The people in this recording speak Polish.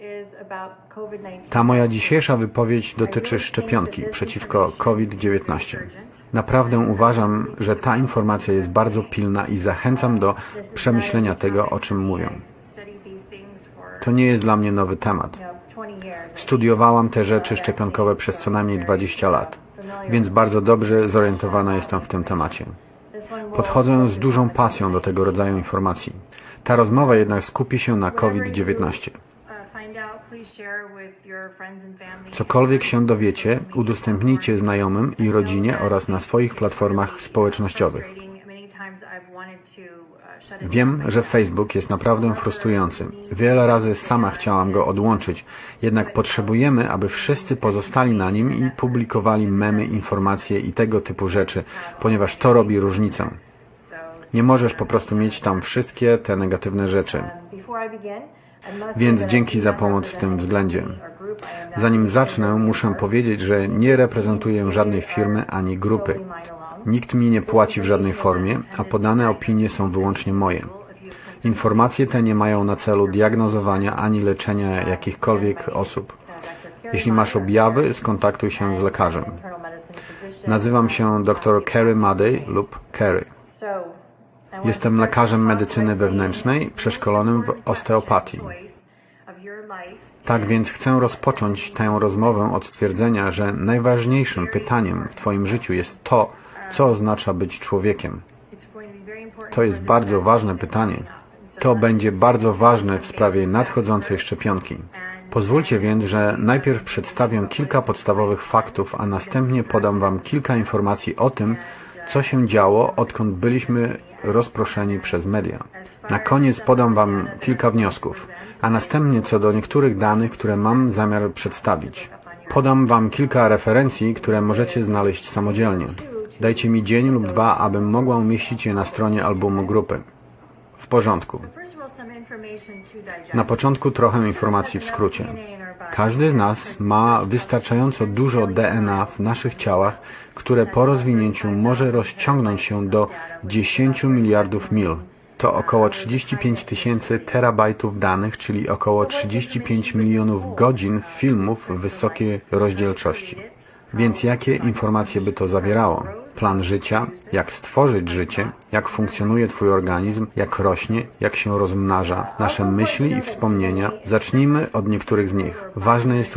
is about COVID-19. Ta moja dzisiejsza wypowiedź dotyczy szczepionki przeciwko COVID-19. Naprawdę uważam, że ta informacja jest bardzo pilna i zachęcam do przemyślenia tego, o czym mówię. To nie jest dla mnie nowy temat. Studiowałam te rzeczy szczepionkowe przez co najmniej 20 lat, więc bardzo dobrze zorientowana jestem w tym temacie. Podchodzę z dużą pasją do tego rodzaju informacji. Ta rozmowa jednak skupi się na COVID-19. Cokolwiek się dowiecie, udostępnijcie znajomym i rodzinie oraz na swoich platformach społecznościowych. Wiem, że Facebook jest naprawdę frustrujący. Wiele razy sama chciałam go odłączyć, jednak potrzebujemy, aby wszyscy pozostali na nim i publikowali memy, informacje i tego typu rzeczy, ponieważ to robi różnicę. Nie możesz po prostu mieć tam wszystkie te negatywne rzeczy. Więc dzięki za pomoc w tym względzie. Zanim zacznę, muszę powiedzieć, że nie reprezentuję żadnej firmy ani grupy. Nikt mi nie płaci w żadnej formie, a podane opinie są wyłącznie moje. Informacje te nie mają na celu diagnozowania ani leczenia jakichkolwiek osób. Jeśli masz objawy, skontaktuj się z lekarzem. Nazywam się dr Kerry Madej lub Kerry. Jestem lekarzem medycyny wewnętrznej, przeszkolonym w osteopatii. Tak więc chcę rozpocząć tę rozmowę od stwierdzenia, że najważniejszym pytaniem w Twoim życiu jest to, co oznacza być człowiekiem. To jest bardzo ważne pytanie. To będzie bardzo ważne w sprawie nadchodzącej szczepionki. Pozwólcie więc, że najpierw przedstawię kilka podstawowych faktów, a następnie podam Wam kilka informacji o tym, co się działo, odkąd byliśmy rozproszeni przez media. Na koniec podam Wam kilka wniosków, a następnie co do niektórych danych, które mam zamiar przedstawić. Podam Wam kilka referencji, które możecie znaleźć samodzielnie. Dajcie mi dzień lub dwa, abym mogła umieścić je na stronie albumu grupy. W porządku. Na początku trochę informacji w skrócie. Każdy z nas ma wystarczająco dużo DNA w naszych ciałach, które po rozwinięciu może rozciągnąć się do 10 miliardów mil. To około 35 tysięcy terabajtów danych, czyli około 35 milionów godzin filmów wysokiej rozdzielczości. Więc jakie informacje by to zawierało? Plan życia, jak stworzyć życie, jak funkcjonuje Twój organizm, jak rośnie, jak się rozmnaża, nasze myśli i wspomnienia. Zacznijmy od niektórych z nich. Ważne jest również